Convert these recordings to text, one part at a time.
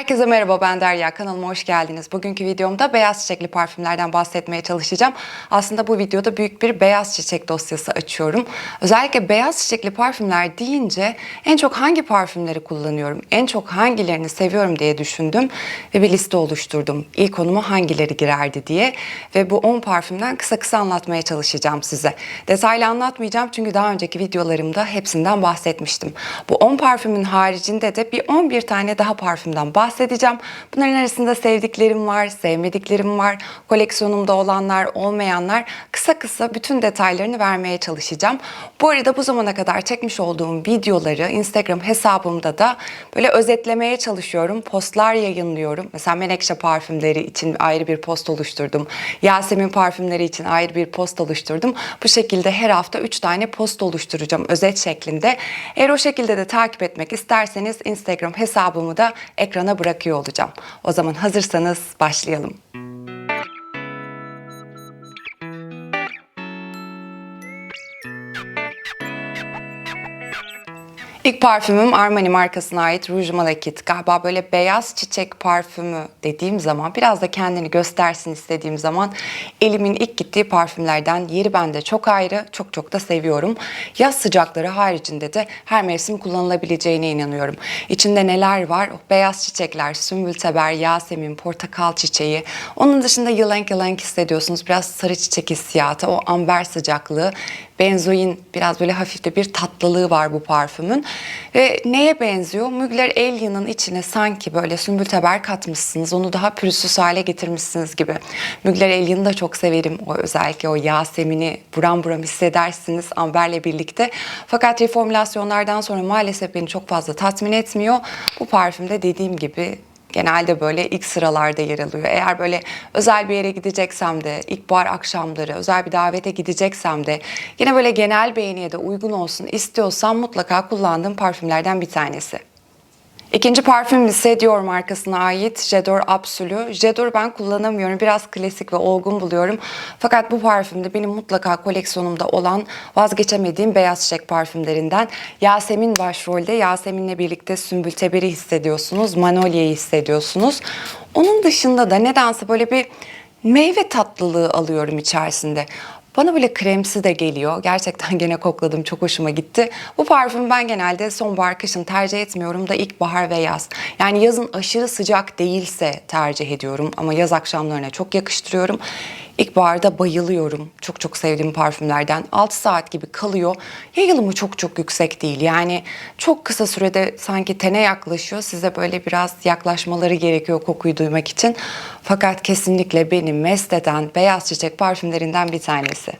Herkese merhaba ben Derya kanalıma hoş geldiniz. Bugünkü videomda beyaz çiçekli parfümlerden bahsetmeye çalışacağım. Aslında bu videoda büyük bir beyaz çiçek dosyası açıyorum. Özellikle beyaz çiçekli parfümler deyince en çok hangi parfümleri kullanıyorum, en çok hangilerini seviyorum diye düşündüm ve bir liste oluşturdum. İlk konuma hangileri girerdi diye ve bu 10 parfümden kısa kısa anlatmaya çalışacağım size. Detaylı anlatmayacağım çünkü daha önceki videolarımda hepsinden bahsetmiştim. Bu 10 parfümün haricinde de bir 11 tane daha parfümden bahsedeceğim. Bunların arasında sevdiklerim var, sevmediklerim var, koleksiyonumda olanlar, olmayanlar. Kısa kısa bütün detaylarını vermeye çalışacağım. Bu arada bu zamana kadar çekmiş olduğum videoları Instagram hesabımda da böyle özetlemeye çalışıyorum. Postlar yayınlıyorum. Mesela Menekşe parfümleri için ayrı bir post oluşturdum. Yasemin parfümleri için ayrı bir post oluşturdum. Bu şekilde her hafta 3 tane post oluşturacağım özet şeklinde. Eğer o şekilde de takip etmek isterseniz Instagram hesabımı da ekrana bırakıyor olacağım. O zaman hazırsanız başlayalım. İlk parfümüm Armani markasına ait Rouge Malakit. Galiba böyle beyaz çiçek parfümü dediğim zaman biraz da kendini göstersin istediğim zaman elimin ilk gittiği parfümlerden yeri bende çok ayrı. Çok çok da seviyorum. Yaz sıcakları haricinde de her mevsim kullanılabileceğine inanıyorum. İçinde neler var? O beyaz çiçekler, sümbülteber, yasemin, portakal çiçeği. Onun dışında yılank yılank hissediyorsunuz. Biraz sarı çiçek hissiyatı, o amber sıcaklığı benzoin biraz böyle hafif de bir tatlılığı var bu parfümün. Ve neye benziyor? Mugler Alien'ın içine sanki böyle sümbülteber katmışsınız. Onu daha pürüzsüz hale getirmişsiniz gibi. Mugler Alien'ı da çok severim. O özellikle o Yasemin'i buram buram hissedersiniz amberle birlikte. Fakat reformülasyonlardan sonra maalesef beni çok fazla tatmin etmiyor. Bu parfümde dediğim gibi genelde böyle ilk sıralarda yer alıyor. Eğer böyle özel bir yere gideceksem de, ilkbahar akşamları, özel bir davete gideceksem de yine böyle genel beğeniye de uygun olsun istiyorsam mutlaka kullandığım parfümlerden bir tanesi. İkinci parfüm ise Dior markasına ait J'adore Absolu. J'adore ben kullanamıyorum. Biraz klasik ve olgun buluyorum. Fakat bu parfüm de benim mutlaka koleksiyonumda olan vazgeçemediğim beyaz çiçek parfümlerinden. Yasemin başrolde. Yasemin'le birlikte Sümbül Teber'i hissediyorsunuz. Manolya'yı hissediyorsunuz. Onun dışında da nedense böyle bir meyve tatlılığı alıyorum içerisinde. Bana böyle kremsi de geliyor. Gerçekten gene kokladım. Çok hoşuma gitti. Bu parfüm ben genelde sonbahar kışın tercih etmiyorum da ilkbahar ve yaz. Yani yazın aşırı sıcak değilse tercih ediyorum. Ama yaz akşamlarına çok yakıştırıyorum. İlkbaharda bayılıyorum. Çok çok sevdiğim parfümlerden. 6 saat gibi kalıyor. Yayılımı çok çok yüksek değil. Yani çok kısa sürede sanki tene yaklaşıyor. Size böyle biraz yaklaşmaları gerekiyor kokuyu duymak için. Fakat kesinlikle beni mest eden beyaz çiçek parfümlerinden bir tanesi.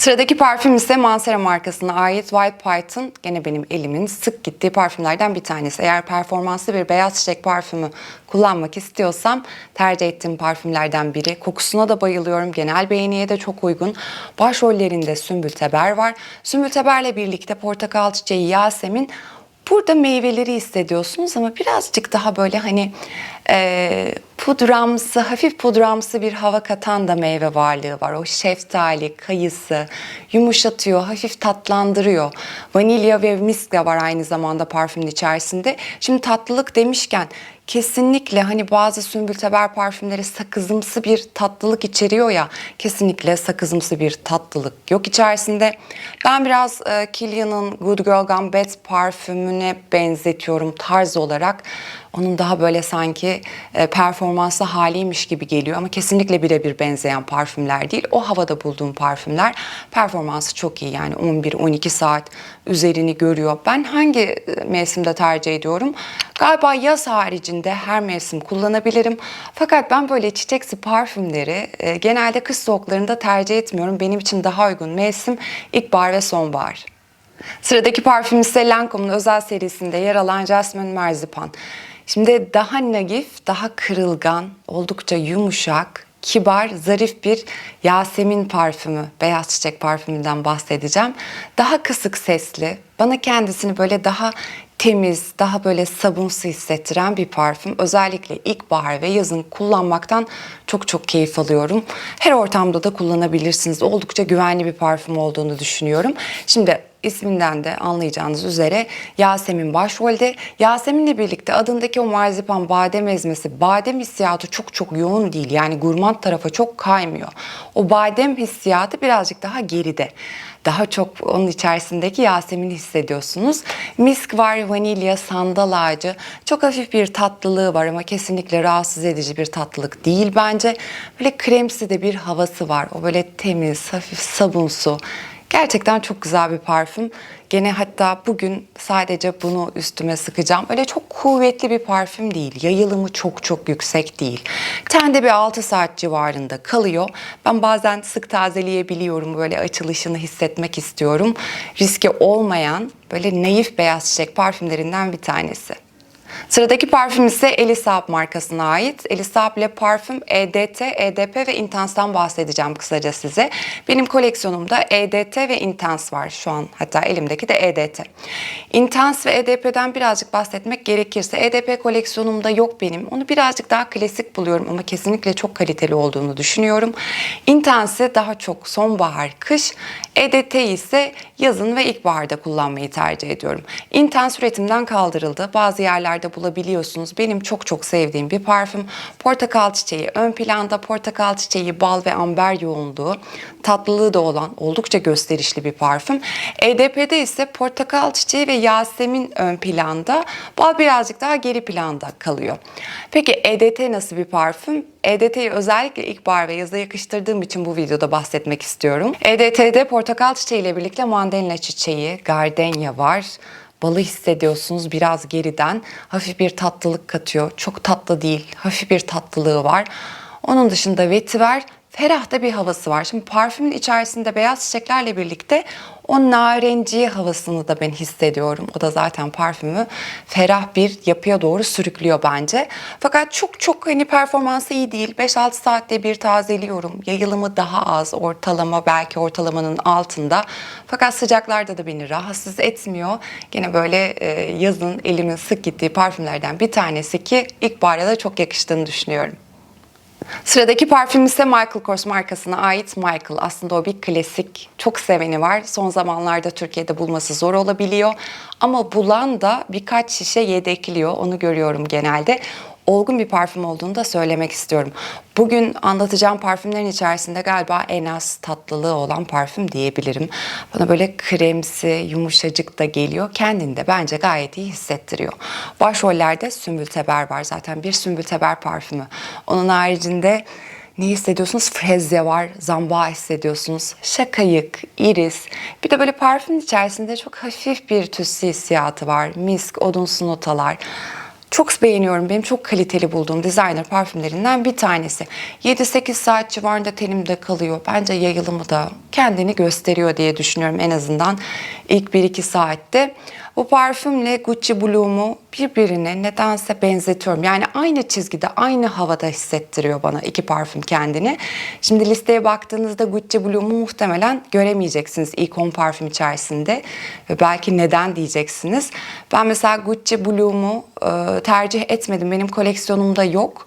Sıradaki parfüm ise Mansera markasına ait White Python. Gene benim elimin sık gittiği parfümlerden bir tanesi. Eğer performanslı bir beyaz çiçek parfümü kullanmak istiyorsam tercih ettiğim parfümlerden biri. Kokusuna da bayılıyorum. Genel beğeniye de çok uygun. Başrollerinde Sümbül Teber var. Sümbül Teber'le birlikte portakal çiçeği Yasemin Burada meyveleri hissediyorsunuz ama birazcık daha böyle hani e, pudramsı, hafif pudramsı bir hava katan da meyve varlığı var. O şeftali, kayısı yumuşatıyor, hafif tatlandırıyor. Vanilya ve misk de var aynı zamanda parfümün içerisinde. Şimdi tatlılık demişken kesinlikle hani bazı sümbülteber parfümleri sakızımsı bir tatlılık içeriyor ya kesinlikle sakızımsı bir tatlılık yok içerisinde. Ben biraz e, Kilian'ın Good Girl Gone Bad parfümüne benzetiyorum tarz olarak. Onun daha böyle sanki e, performanslı haliymiş gibi geliyor ama kesinlikle birebir benzeyen parfümler değil. O havada bulduğum parfümler performansı çok iyi yani 11-12 saat üzerini görüyor. Ben hangi e, mevsimde tercih ediyorum? Galiba yaz haricinde her mevsim kullanabilirim. Fakat ben böyle çiçeksi parfümleri e, genelde kış soğuklarında tercih etmiyorum. Benim için daha uygun mevsim ilkbahar ve sonbahar. Sıradaki parfüm ise Lancome'un özel serisinde yer alan Jasmine Marzipan. Şimdi daha naif, daha kırılgan, oldukça yumuşak, kibar, zarif bir Yasemin parfümü, beyaz çiçek parfümünden bahsedeceğim. Daha kısık sesli, bana kendisini böyle daha temiz, daha böyle sabunsu hissettiren bir parfüm. Özellikle ilkbahar ve yazın kullanmaktan çok çok keyif alıyorum. Her ortamda da kullanabilirsiniz. Oldukça güvenli bir parfüm olduğunu düşünüyorum. Şimdi isminden de anlayacağınız üzere Yasemin başrolde. Yasemin'le birlikte adındaki o marzipan badem ezmesi, badem hissiyatı çok çok yoğun değil. Yani gurmand tarafa çok kaymıyor. O badem hissiyatı birazcık daha geride. Daha çok onun içerisindeki Yasemin'i hissediyorsunuz. Misk var, vanilya, sandal ağacı. Çok hafif bir tatlılığı var ama kesinlikle rahatsız edici bir tatlılık değil bence. Böyle kremsi de bir havası var. O böyle temiz, hafif sabunsu. Gerçekten çok güzel bir parfüm. Gene hatta bugün sadece bunu üstüme sıkacağım. Öyle çok kuvvetli bir parfüm değil. Yayılımı çok çok yüksek değil. Tende bir 6 saat civarında kalıyor. Ben bazen sık tazeleyebiliyorum. Böyle açılışını hissetmek istiyorum. Riski olmayan böyle naif beyaz çiçek parfümlerinden bir tanesi. Sıradaki parfüm ise Elisab markasına ait. Elisab Le Parfüm EDT, EDP ve Intense'dan bahsedeceğim kısaca size. Benim koleksiyonumda EDT ve Intense var şu an. Hatta elimdeki de EDT. Intense ve EDP'den birazcık bahsetmek gerekirse EDP koleksiyonumda yok benim. Onu birazcık daha klasik buluyorum ama kesinlikle çok kaliteli olduğunu düşünüyorum. Intense daha çok sonbahar, kış. EDT ise yazın ve ilkbaharda kullanmayı tercih ediyorum. Intense üretimden kaldırıldı. Bazı yerlerde bulabiliyorsunuz. Benim çok çok sevdiğim bir parfüm. Portakal çiçeği ön planda. Portakal çiçeği, bal ve amber yoğunluğu. Tatlılığı da olan oldukça gösterişli bir parfüm. EDP'de ise portakal çiçeği ve yasemin ön planda. Bal birazcık daha geri planda kalıyor. Peki EDT nasıl bir parfüm? EDT'yi özellikle ilkbahar ve yaza yakıştırdığım için bu videoda bahsetmek istiyorum. EDT'de portakal çiçeği ile birlikte mandalina çiçeği, gardenya var. Balı hissediyorsunuz biraz geriden. Hafif bir tatlılık katıyor. Çok tatlı değil, hafif bir tatlılığı var. Onun dışında vetiver ferah da bir havası var. Şimdi parfümün içerisinde beyaz çiçeklerle birlikte o narenciye havasını da ben hissediyorum. O da zaten parfümü ferah bir yapıya doğru sürüklüyor bence. Fakat çok çok hani performansı iyi değil. 5-6 saatte bir tazeliyorum. Yayılımı daha az. Ortalama belki ortalamanın altında. Fakat sıcaklarda da beni rahatsız etmiyor. Gene böyle e, yazın elimin sık gittiği parfümlerden bir tanesi ki ilkbahara da çok yakıştığını düşünüyorum. Sıradaki parfüm ise Michael Kors markasına ait Michael. Aslında o bir klasik. Çok seveni var. Son zamanlarda Türkiye'de bulması zor olabiliyor. Ama bulan da birkaç şişe yedekliyor. Onu görüyorum genelde. Olgun bir parfüm olduğunu da söylemek istiyorum. Bugün anlatacağım parfümlerin içerisinde galiba en az tatlılığı olan parfüm diyebilirim. Bana böyle kremsi, yumuşacık da geliyor. Kendini de bence gayet iyi hissettiriyor. Başrollerde Sümbül Teber var zaten. Bir Sümbül Teber parfümü. Onun haricinde ne hissediyorsunuz? Frezya var, zamba hissediyorsunuz. Şakayık, iris. Bir de böyle parfümün içerisinde çok hafif bir tütsü hissiyatı var. Misk, odunsu notalar. Çok beğeniyorum. Benim çok kaliteli bulduğum designer parfümlerinden bir tanesi. 7-8 saat civarında tenimde kalıyor. Bence yayılımı da kendini gösteriyor diye düşünüyorum en azından ilk 1-2 saatte. Bu parfümle Gucci Bloom'u birbirine nedense benzetiyorum. Yani aynı çizgide, aynı havada hissettiriyor bana iki parfüm kendini. Şimdi listeye baktığınızda Gucci Bloom'u muhtemelen göremeyeceksiniz ilk 10 parfüm içerisinde. Ve belki neden diyeceksiniz. Ben mesela Gucci Bloom'u e, tercih etmedim. Benim koleksiyonumda yok.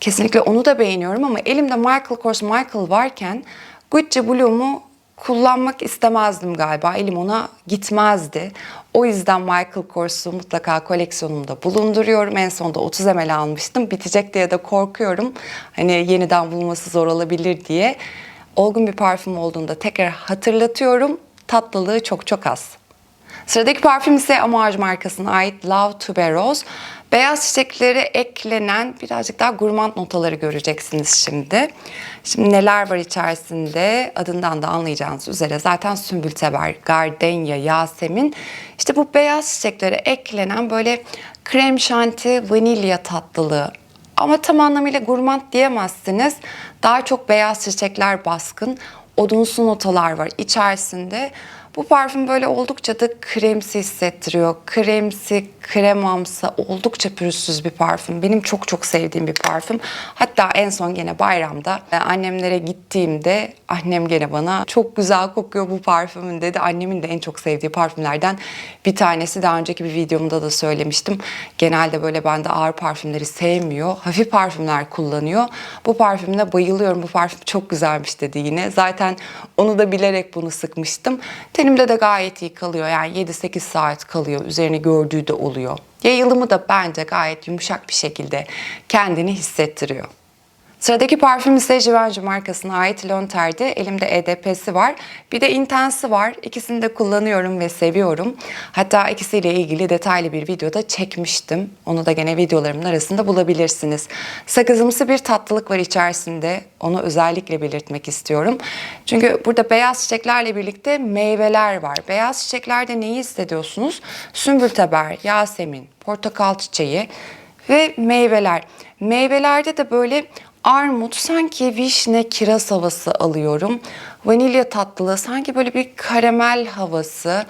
Kesinlikle onu da beğeniyorum ama elimde Michael Kors Michael varken Gucci Bloom'u kullanmak istemezdim galiba. Elim ona gitmezdi. O yüzden Michael Kors'u mutlaka koleksiyonumda bulunduruyorum. En sonunda 30 ml almıştım. Bitecek diye de korkuyorum. Hani yeniden bulması zor olabilir diye. Olgun bir parfüm olduğunda tekrar hatırlatıyorum. Tatlılığı çok çok az. Sıradaki parfüm ise Amouage markasına ait Love Tuberose. Beyaz çiçeklere eklenen birazcık daha gurmand notaları göreceksiniz şimdi. Şimdi neler var içerisinde adından da anlayacağınız üzere zaten sümbülteber, gardenya, yasemin. İşte bu beyaz çiçeklere eklenen böyle krem şanti, vanilya tatlılığı. Ama tam anlamıyla gurmand diyemezsiniz. Daha çok beyaz çiçekler baskın, odunsu notalar var içerisinde. Bu parfüm böyle oldukça da kremsi hissettiriyor. Kremsi, kremamsı, oldukça pürüzsüz bir parfüm. Benim çok çok sevdiğim bir parfüm. Hatta en son gene bayramda e, annemlere gittiğimde annem gene bana çok güzel kokuyor bu parfümün dedi. Annemin de en çok sevdiği parfümlerden bir tanesi. Daha önceki bir videomda da söylemiştim. Genelde böyle bende ağır parfümleri sevmiyor. Hafif parfümler kullanıyor. Bu parfümüne bayılıyorum. Bu parfüm çok güzelmiş dedi yine. Zaten Onu da bilerek bunu sıkmıştım. Tenimde de gayet iyi kalıyor. Yani 7-8 saat kalıyor. Üzerini gördüğü de oluyor. Yayılımı da bence gayet yumuşak bir şekilde kendini hissettiriyor. Sıradaki parfüm ise Givenchy markasına ait Lonter'de. Elimde EDP'si var. Bir de Intense'i var. İkisini de kullanıyorum ve seviyorum. Hatta ikisiyle ilgili detaylı bir videoda çekmiştim. Onu da gene videolarımın arasında bulabilirsiniz. Sakızımsı bir tatlılık var içerisinde. Onu özellikle belirtmek istiyorum. Çünkü burada beyaz çiçeklerle birlikte meyveler var. Beyaz çiçeklerde neyi hissediyorsunuz? Sümbülteber, yasemin, portakal çiçeği ve meyveler. Meyvelerde de böyle armut, sanki vişne, kiraz havası alıyorum. Vanilya tatlılığı, sanki böyle bir karamel havası.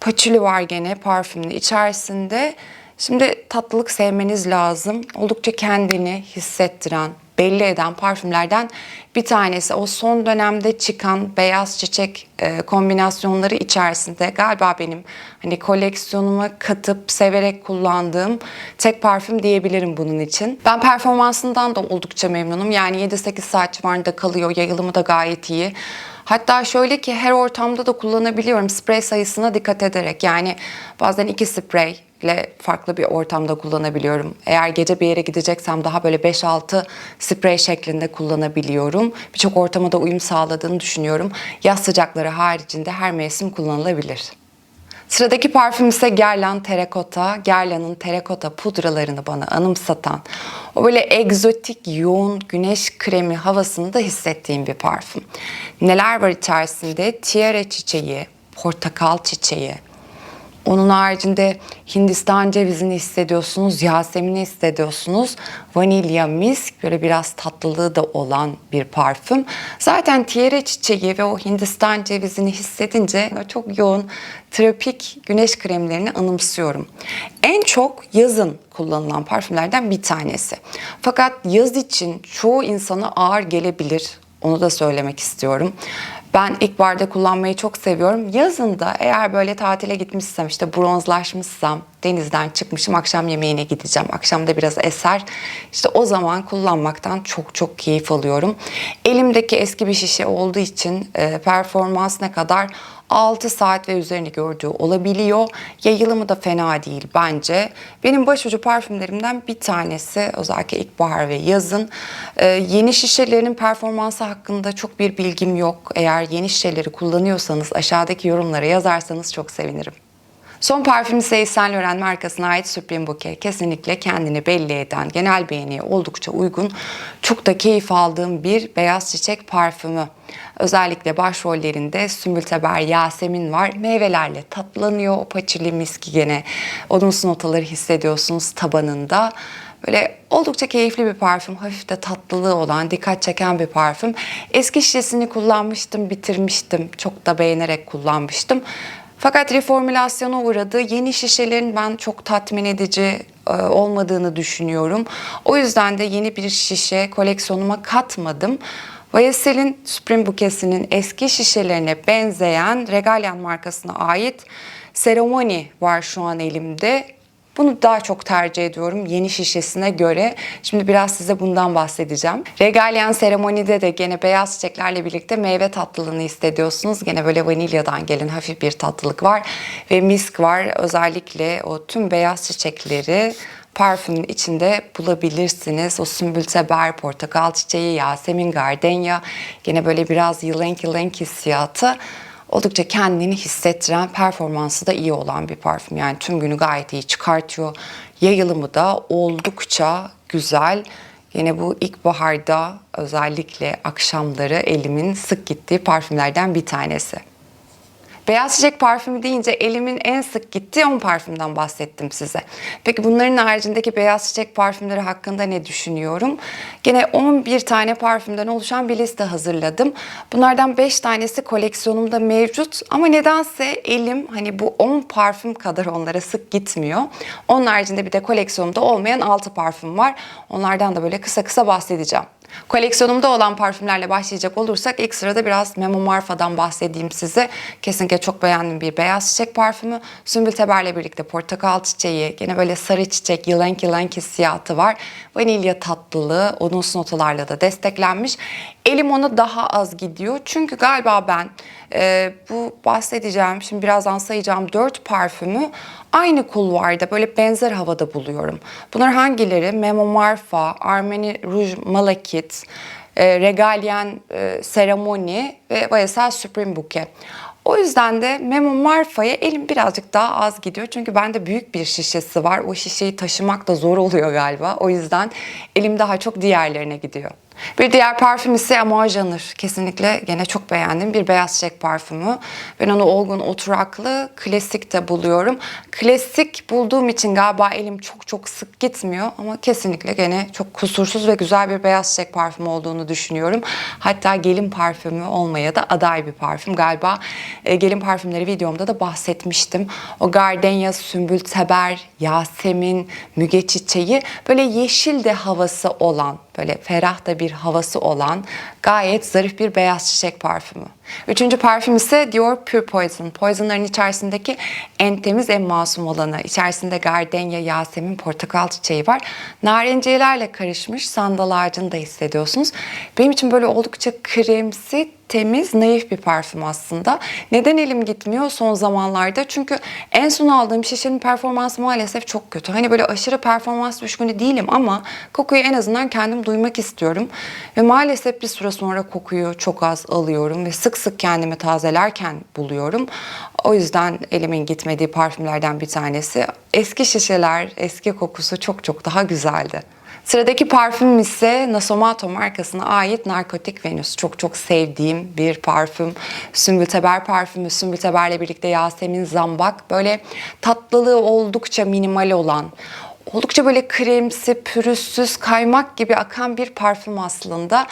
Paçuli var gene parfümün içerisinde. Şimdi tatlılık sevmeniz lazım. Oldukça kendini hissettiren, belli eden parfümlerden bir tanesi. O son dönemde çıkan beyaz çiçek e, kombinasyonları içerisinde galiba benim hani koleksiyonuma katıp severek kullandığım tek parfüm diyebilirim bunun için. Ben performansından da oldukça memnunum. Yani 7-8 saat civarında kalıyor. Yayılımı da gayet iyi. Hatta şöyle ki her ortamda da kullanabiliyorum sprey sayısına dikkat ederek. Yani bazen iki sprey ile farklı bir ortamda kullanabiliyorum. Eğer gece bir yere gideceksem daha böyle 5-6 sprey şeklinde kullanabiliyorum. Birçok ortama da uyum sağladığını düşünüyorum. Yaz sıcakları haricinde her mevsim kullanılabilir. Sıradaki parfüm ise Guerlain Terracotta. Guerlain'ın terracotta pudralarını bana anımsatan, o böyle egzotik, yoğun güneş kremi havasını da hissettiğim bir parfüm. Neler var içerisinde? Tiare çiçeği, portakal çiçeği, onun haricinde Hindistan cevizini hissediyorsunuz, Yasemin'i hissediyorsunuz. Vanilya, misk böyle biraz tatlılığı da olan bir parfüm. Zaten tiare çiçeği ve o Hindistan cevizini hissedince çok yoğun tropik güneş kremlerini anımsıyorum. En çok yazın kullanılan parfümlerden bir tanesi. Fakat yaz için çoğu insana ağır gelebilir. Onu da söylemek istiyorum. Ben ilkbaharda kullanmayı çok seviyorum. Yazında eğer böyle tatile gitmişsem işte bronzlaşmışsam denizden çıkmışım akşam yemeğine gideceğim. Akşamda biraz eser. İşte o zaman kullanmaktan çok çok keyif alıyorum. Elimdeki eski bir şişe olduğu için e, performans ne kadar 6 saat ve üzerini gördüğü olabiliyor. Yayılımı da fena değil bence. Benim başucu parfümlerimden bir tanesi özellikle ilkbahar ve yazın. Ee, yeni şişelerinin performansı hakkında çok bir bilgim yok. Eğer yeni şişeleri kullanıyorsanız aşağıdaki yorumlara yazarsanız çok sevinirim. Son parfüm ise Saint Laurent markasına ait Supreme Bouquet. Kesinlikle kendini belli eden, genel beğeniye oldukça uygun, çok da keyif aldığım bir beyaz çiçek parfümü. Özellikle başrollerinde Sümbülteber, Yasemin var. Meyvelerle tatlanıyor. O paçili miski gene odunsu notaları hissediyorsunuz tabanında. Böyle oldukça keyifli bir parfüm. Hafif de tatlılığı olan, dikkat çeken bir parfüm. Eski şişesini kullanmıştım, bitirmiştim. Çok da beğenerek kullanmıştım. Fakat reformülasyona uğradı. Yeni şişelerin ben çok tatmin edici e, olmadığını düşünüyorum. O yüzden de yeni bir şişe koleksiyonuma katmadım. Vayesel'in Supreme Bukesi'nin eski şişelerine benzeyen Regalian markasına ait Ceremony var şu an elimde. Bunu daha çok tercih ediyorum yeni şişesine göre. Şimdi biraz size bundan bahsedeceğim. Regalian seremonide de gene beyaz çiçeklerle birlikte meyve tatlılığını hissediyorsunuz. Gene böyle vanilyadan gelen hafif bir tatlılık var ve misk var. Özellikle o tüm beyaz çiçekleri parfümün içinde bulabilirsiniz. O sümbülteber, portakal çiçeği, yasemin, gardenya. Gene böyle biraz yılenk yılenk hissiyatı oldukça kendini hissettiren, performansı da iyi olan bir parfüm. Yani tüm günü gayet iyi çıkartıyor. Yayılımı da oldukça güzel. Yine bu ilkbaharda özellikle akşamları elimin sık gittiği parfümlerden bir tanesi. Beyaz çiçek parfümü deyince elimin en sık gittiği 10 parfümden bahsettim size. Peki bunların haricindeki beyaz çiçek parfümleri hakkında ne düşünüyorum? Gene 11 tane parfümden oluşan bir liste hazırladım. Bunlardan 5 tanesi koleksiyonumda mevcut ama nedense elim hani bu 10 parfüm kadar onlara sık gitmiyor. Onun haricinde bir de koleksiyonumda olmayan 6 parfüm var. Onlardan da böyle kısa kısa bahsedeceğim. Koleksiyonumda olan parfümlerle başlayacak olursak ilk sırada biraz Memo Marfa'dan bahsedeyim size. Kesinlikle çok beğendiğim bir beyaz çiçek parfümü. Sümbülteber'le birlikte portakal çiçeği, yine böyle sarı çiçek, yılenk yılenk hissiyatı var. Vanilya tatlılığı, odunsu notalarla da desteklenmiş. Elim ona daha az gidiyor. Çünkü galiba ben e, bu bahsedeceğim, şimdi birazdan sayacağım dört parfümü aynı kulvarda böyle benzer havada buluyorum. Bunlar hangileri? Memo Marfa, Armani Rouge Malakit, e, Regalian e, Ceremony ve Bayesel Supreme Bouquet. O yüzden de Memo Marfa'ya elim birazcık daha az gidiyor. Çünkü bende büyük bir şişesi var. O şişeyi taşımak da zor oluyor galiba. O yüzden elim daha çok diğerlerine gidiyor. Bir diğer parfüm ise Amor Janır. Kesinlikle gene çok beğendim. Bir beyaz çiçek parfümü. Ben onu olgun, oturaklı, klasik de buluyorum. Klasik bulduğum için galiba elim çok çok sık gitmiyor. Ama kesinlikle gene çok kusursuz ve güzel bir beyaz çiçek parfümü olduğunu düşünüyorum. Hatta gelin parfümü olmaya da aday bir parfüm. Galiba e, gelin parfümleri videomda da bahsetmiştim. O gardenya, sümbül teber, yasemin, müge çiçeği böyle yeşil de havası olan böyle ferah da bir havası olan gayet zarif bir beyaz çiçek parfümü. Üçüncü parfüm ise Dior Pure Poison. Poison'ların içerisindeki en temiz, en masum olanı. İçerisinde gardenya, yasemin, portakal çiçeği var. Narenciyelerle karışmış sandal ağacını da hissediyorsunuz. Benim için böyle oldukça kremsi, temiz, naif bir parfüm aslında. Neden elim gitmiyor son zamanlarda? Çünkü en son aldığım şişenin performansı maalesef çok kötü. Hani böyle aşırı performans düşkünü değilim ama kokuyu en azından kendim duymak istiyorum. Ve maalesef bir süre sonra kokuyu çok az alıyorum ve sık sık kendimi tazelerken buluyorum. O yüzden elimin gitmediği parfümlerden bir tanesi. Eski şişeler, eski kokusu çok çok daha güzeldi. Sıradaki parfüm ise Nasomato markasına ait Narkotik Venüs. Çok çok sevdiğim bir parfüm. Sümbül Teber parfümü. Sümbül Teber'le birlikte Yasemin Zambak. Böyle tatlılığı oldukça minimal olan, oldukça böyle kremsi, pürüzsüz, kaymak gibi akan bir parfüm aslında.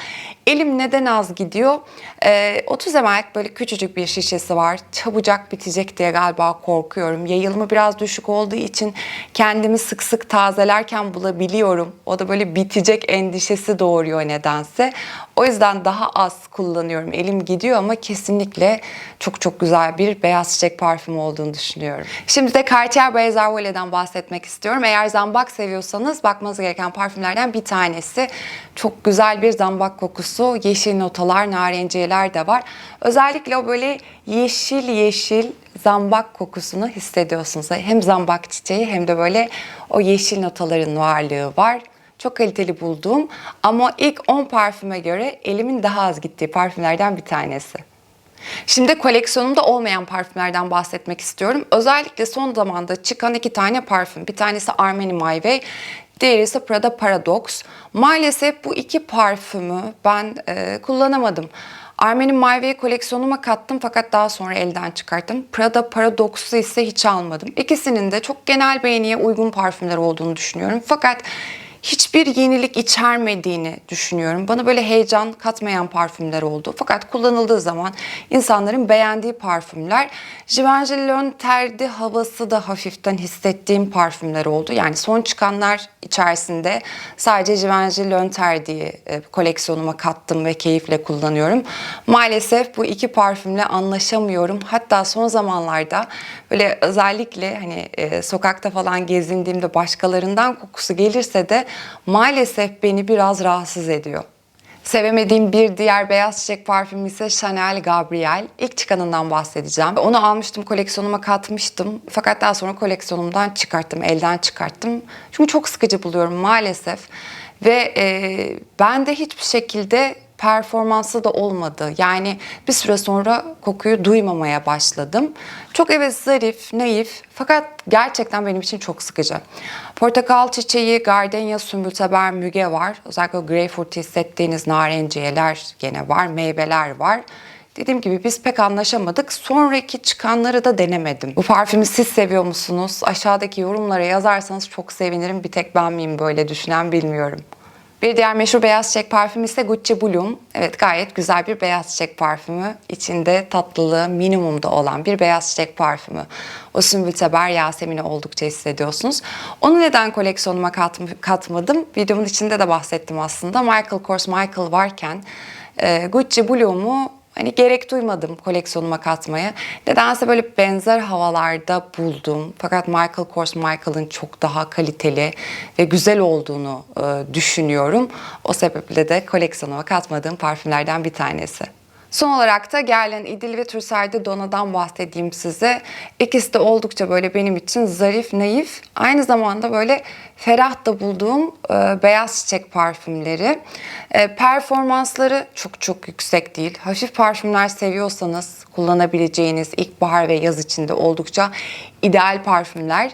Elim neden az gidiyor? Ee, 30 ml böyle küçücük bir şişesi var. Çabucak bitecek diye galiba korkuyorum. Yayılımı biraz düşük olduğu için kendimi sık sık tazelerken bulabiliyorum. O da böyle bitecek endişesi doğuruyor nedense. O yüzden daha az kullanıyorum. Elim gidiyor ama kesinlikle çok çok güzel bir beyaz çiçek parfümü olduğunu düşünüyorum. Şimdi de Cartier Beyaz Vole'den bahsetmek istiyorum. Eğer zambak seviyorsanız bakmanız gereken parfümlerden bir tanesi. Çok güzel bir zambak kokusu. Yeşil notalar, narenciyeler de var. Özellikle o böyle yeşil yeşil zambak kokusunu hissediyorsunuz. Hem zambak çiçeği hem de böyle o yeşil notaların varlığı var. Çok kaliteli bulduğum ama ilk 10 parfüme göre elimin daha az gittiği parfümlerden bir tanesi. Şimdi koleksiyonumda olmayan parfümlerden bahsetmek istiyorum. Özellikle son zamanda çıkan iki tane parfüm. Bir tanesi Armani My Way, diğeri ise Prada Paradox. Maalesef bu iki parfümü ben e, kullanamadım. Armani Way koleksiyonuma kattım fakat daha sonra elden çıkarttım. Prada Paradox'u ise hiç almadım. İkisinin de çok genel beğeniye uygun parfümler olduğunu düşünüyorum. Fakat hiçbir yenilik içermediğini düşünüyorum. Bana böyle heyecan katmayan parfümler oldu. Fakat kullanıldığı zaman insanların beğendiği parfümler. Givenchy L'Homme Terdi havası da hafiften hissettiğim parfümler oldu. Yani son çıkanlar içerisinde sadece Givenchy L'Homme Terdi'yi e, koleksiyonuma kattım ve keyifle kullanıyorum. Maalesef bu iki parfümle anlaşamıyorum. Hatta son zamanlarda böyle özellikle hani e, sokakta falan gezindiğimde başkalarından kokusu gelirse de maalesef beni biraz rahatsız ediyor. Sevemediğim bir diğer beyaz çiçek parfümü ise Chanel Gabriel. İlk çıkanından bahsedeceğim. Onu almıştım, koleksiyonuma katmıştım. Fakat daha sonra koleksiyonumdan çıkarttım, elden çıkarttım. Çünkü çok sıkıcı buluyorum maalesef. Ve e, ben de hiçbir şekilde performansı da olmadı. Yani bir süre sonra kokuyu duymamaya başladım. Çok evet zarif, naif fakat gerçekten benim için çok sıkıcı. Portakal çiçeği, gardenya, sümbülteber, müge var. Özellikle greyfurt hissettiğiniz narenciyeler gene var, meyveler var. Dediğim gibi biz pek anlaşamadık. Sonraki çıkanları da denemedim. Bu parfümü siz seviyor musunuz? Aşağıdaki yorumlara yazarsanız çok sevinirim. Bir tek ben miyim böyle düşünen bilmiyorum. Bir diğer meşhur beyaz çiçek parfümü ise Gucci Bloom. Evet gayet güzel bir beyaz çiçek parfümü. İçinde tatlılığı minimumda olan bir beyaz çiçek parfümü. O sümbül teber Yasemin'i oldukça hissediyorsunuz. Onu neden koleksiyonuma katm- katmadım? Videomun içinde de bahsettim aslında. Michael Kors Michael varken e, Gucci Bloom'u hani gerek duymadım koleksiyonuma katmaya. Nedense böyle benzer havalarda buldum. Fakat Michael Kors Michael'ın çok daha kaliteli ve güzel olduğunu e, düşünüyorum. O sebeple de koleksiyonuma katmadığım parfümlerden bir tanesi. Son olarak da Guerlain İdil ve Trussard'ı Dona'dan bahsedeyim size. İkisi de oldukça böyle benim için zarif, naif. Aynı zamanda böyle ferah da bulduğum e, beyaz çiçek parfümleri. E, performansları çok çok yüksek değil. Hafif parfümler seviyorsanız kullanabileceğiniz ilkbahar ve yaz içinde oldukça ideal parfümler.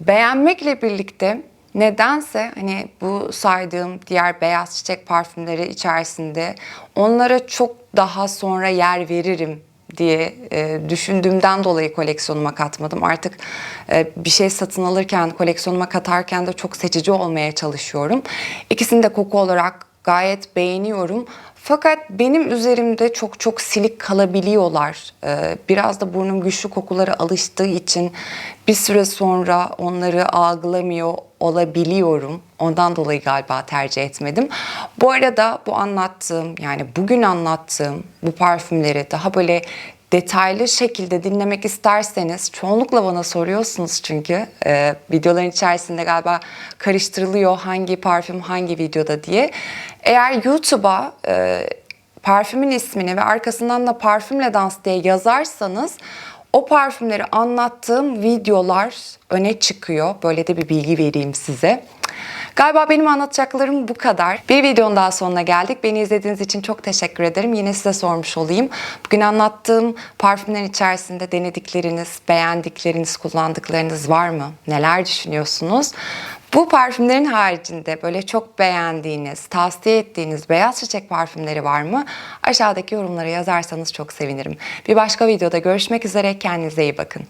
Beğenmekle birlikte Nedense hani bu saydığım diğer beyaz çiçek parfümleri içerisinde onlara çok daha sonra yer veririm diye e, düşündüğümden dolayı koleksiyonuma katmadım. Artık e, bir şey satın alırken, koleksiyonuma katarken de çok seçici olmaya çalışıyorum. İkisini de koku olarak gayet beğeniyorum. Fakat benim üzerimde çok çok silik kalabiliyorlar. Ee, biraz da burnum güçlü kokulara alıştığı için bir süre sonra onları algılamıyor olabiliyorum. Ondan dolayı galiba tercih etmedim. Bu arada bu anlattığım yani bugün anlattığım bu parfümleri daha böyle detaylı şekilde dinlemek isterseniz çoğunlukla bana soruyorsunuz çünkü e, videoların içerisinde galiba karıştırılıyor hangi parfüm hangi videoda diye. Eğer YouTube'a e, parfümün ismini ve arkasından da parfümle dans diye yazarsanız o parfümleri anlattığım videolar öne çıkıyor. Böyle de bir bilgi vereyim size. Galiba benim anlatacaklarım bu kadar. Bir videonun daha sonuna geldik. Beni izlediğiniz için çok teşekkür ederim. Yine size sormuş olayım. Bugün anlattığım parfümlerin içerisinde denedikleriniz, beğendikleriniz, kullandıklarınız var mı? Neler düşünüyorsunuz? Bu parfümlerin haricinde böyle çok beğendiğiniz, tavsiye ettiğiniz beyaz çiçek parfümleri var mı? Aşağıdaki yorumlara yazarsanız çok sevinirim. Bir başka videoda görüşmek üzere. Kendinize iyi bakın.